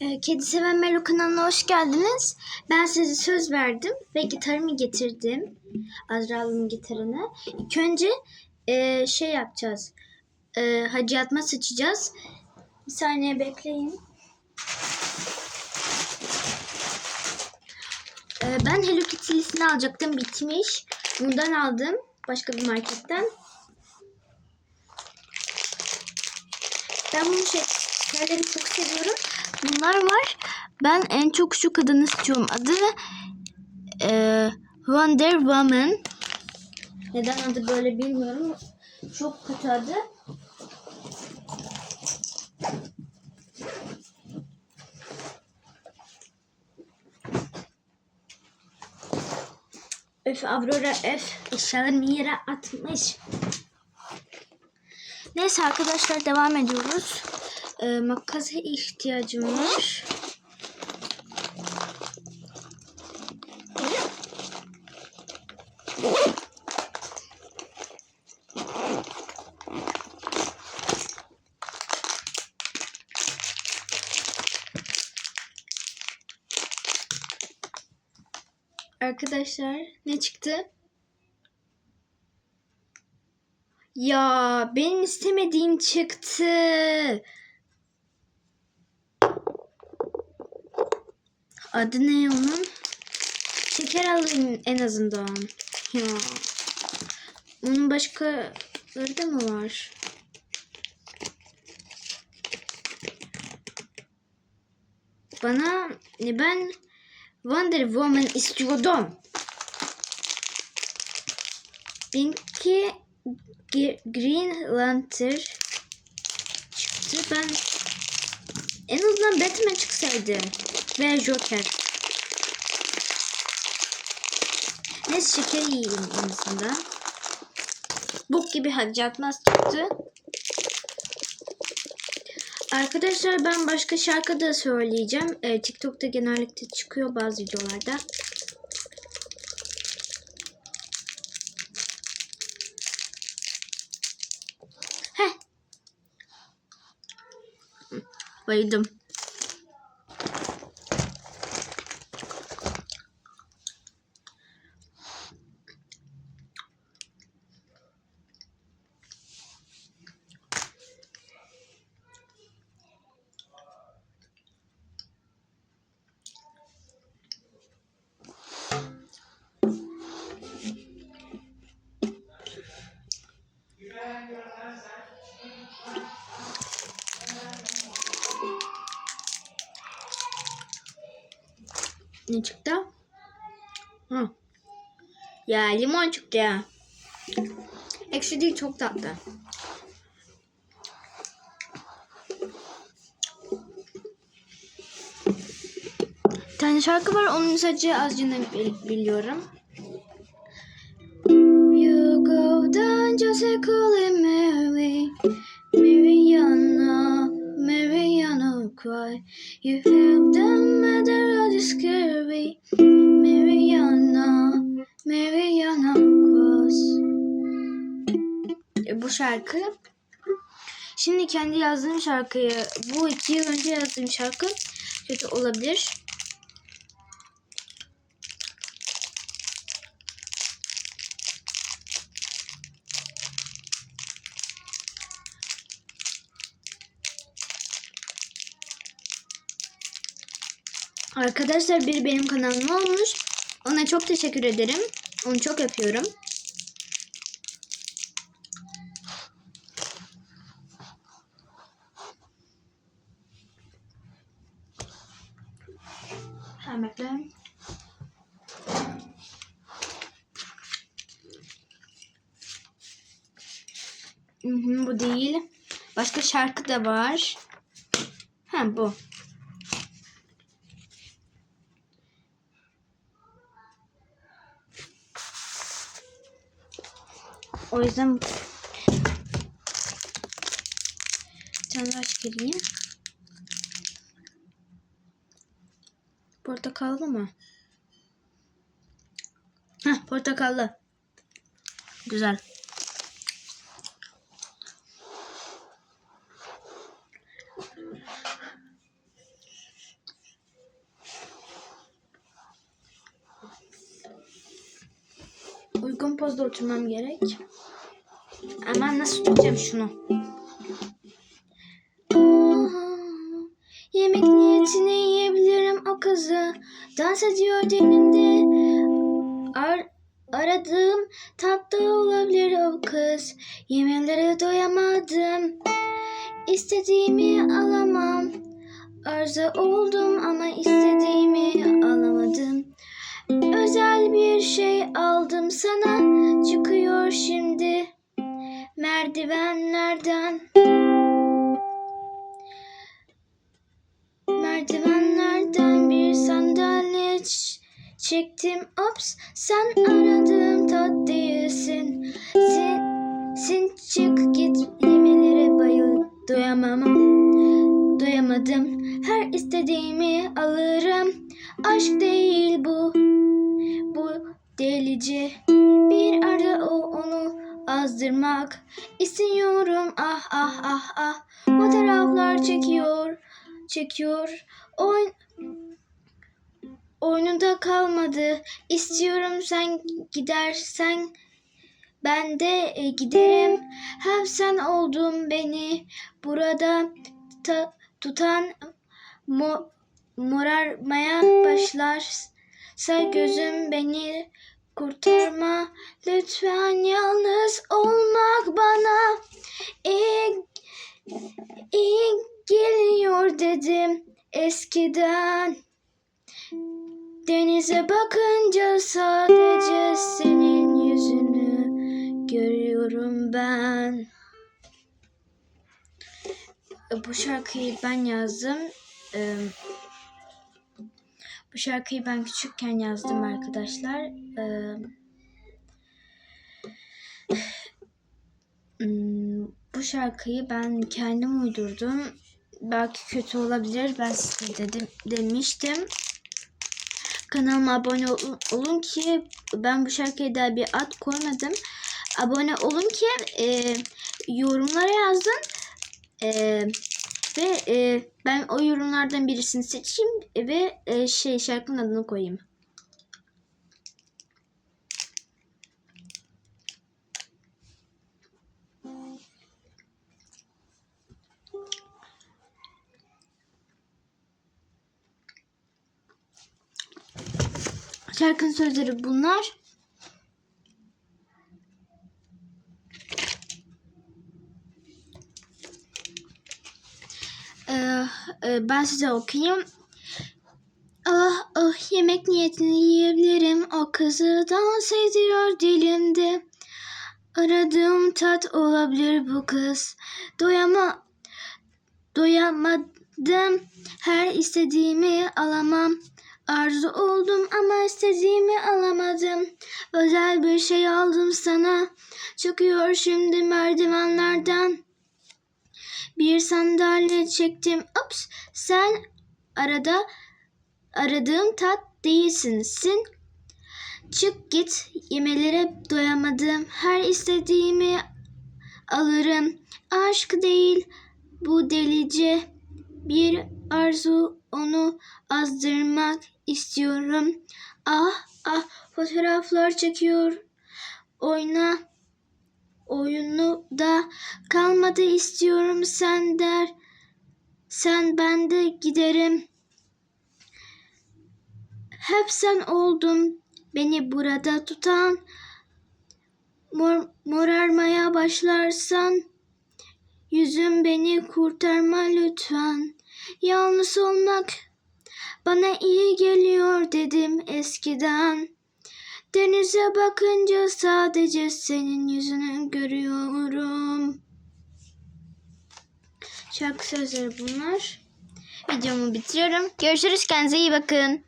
Ee, Kedi Seven Melo kanalına hoş geldiniz. Ben size söz verdim ve gitarımı getirdim. Azra'nın gitarını. İlk önce e, şey yapacağız. E, hacı yatma sıçacağız. Bir saniye bekleyin. E, ben Hello Kitty'lisini alacaktım. Bitmiş. Bundan aldım. Başka bir marketten. Ben bunu şeyleri çok seviyorum. Bunlar var. Ben en çok şu kadını istiyorum. Adı e, Wonder Woman. Neden adı böyle bilmiyorum. Çok kötü adı. Öf Aurora öf. Eşyalarımı yere atmış. Neyse arkadaşlar devam ediyoruz. Ee, makasa ihtiyacım var. Arkadaşlar ne çıktı? Ya benim istemediğim çıktı. Adı ne onun? Şeker alayım en azından. Ya. Onun başkaları da mı var? Bana ne ben Wonder Woman istiyordum. Benimki Green Lantern çıktı. Ben en azından Batman çıksaydı. Ve Joker. Neyse şeker yiyelim azından. Bok gibi Hacı Atmaz çıktı. Arkadaşlar ben başka şarkı da söyleyeceğim. Ee, TikTok'ta genellikle çıkıyor bazı videolarda. Heh. Bayıldım. Ne çıktı? Hı. Ya limon çıktı ya. Ekşi değil çok tatlı. Bir tane şarkı var onun sadece azıcını bil- biliyorum. You go down just a calling Mary Mariana Mariana cry You have done the scary Mariana Mariana cross E, Bu şarkı Şimdi kendi yazdığım şarkıyı bu iki yıl önce yazdığım şarkı kötü olabilir. Arkadaşlar biri benim kanalıma olmuş. Ona çok teşekkür ederim. Onu çok öpüyorum. Hı, bu değil. Başka şarkı da var. Ha bu. O yüzden bir tane daha çıkarayım. Portakallı mı? Heh, portakallı. Güzel. Uygun pozda oturmam gerek. Ama nasıl tutacağım şunu? Yemek niyetine yiyebilirim o kızı. Dans ediyor denimde. Ar aradığım tatlı olabilir o kız. Yemeklere doyamadım. İstediğimi alamam. Arzu oldum ama istediğimi alamadım. Özel bir şey aldım sana. Çıkıyor şimdi merdivenlerden. Merdivenlerden bir sandalye çektim. Ops sen aradığım tat değilsin. Sen, sen çık git yemelere bayıl doyamam. Doyamadım. Her istediğimi alırım. Aşk değil bu. Bu delici. Bir arada o onu azdırmak istiyorum. Ah ah ah ah. Fotoğraflar çekiyor. Çekiyor. Oyn oyununda kalmadı. İstiyorum sen gidersen ben de e, giderim. Hep sen oldun beni burada ta- tutan mo- morarmaya başlarsa gözüm beni kurtarma. Lütfen yalnız olmak bana iyi, iyi geliyor dedim eskiden. Denize bakınca sadece senin yüzünü görüyorum ben. Bu şarkıyı ben yazdım. Ee, bu şarkıyı ben küçükken yazdım arkadaşlar. Ee, hmm, bu şarkıyı ben kendim uydurdum. Belki kötü olabilir. Ben size dedim demiştim. Kanalıma abone olun, olun ki ben bu şarkıya daha bir ad koymadım. Abone olun ki e, yorumlara yazın. E, ve e, ben o yorumlardan birisini seçeyim ve e, şey şarkının adını koyayım. Şarkının sözleri bunlar. Ee, e, ben size okuyayım. Ah ah yemek niyetini yiyebilirim. O kızı dans ediyor dilimde. Aradığım tat olabilir bu kız. Doyama, doyamadım. Her istediğimi alamam. Arzu oldum ama istediğimi alamadım. Özel bir şey aldım sana. Çıkıyor şimdi merdivenlerden. Bir sandalye çektim. Ups sen arada aradığım tat değilsinsin. Çık git yemelere doyamadım. Her istediğimi alırım. Aşk değil bu delice bir arzu onu azdırmak istiyorum. Ah ah fotoğraflar çekiyor. Oyna oyunu da kalmadı istiyorum sen der. Sen ben de giderim. Hep sen oldun beni burada tutan. Mor, morarmaya başlarsan yüzüm beni kurtarma lütfen. Yalnız olmak bana iyi geliyor dedim eskiden. Denize bakınca sadece senin yüzünü görüyorum. Şarkı sözleri bunlar. Videomu bitiriyorum. Görüşürüz. Kendinize iyi bakın.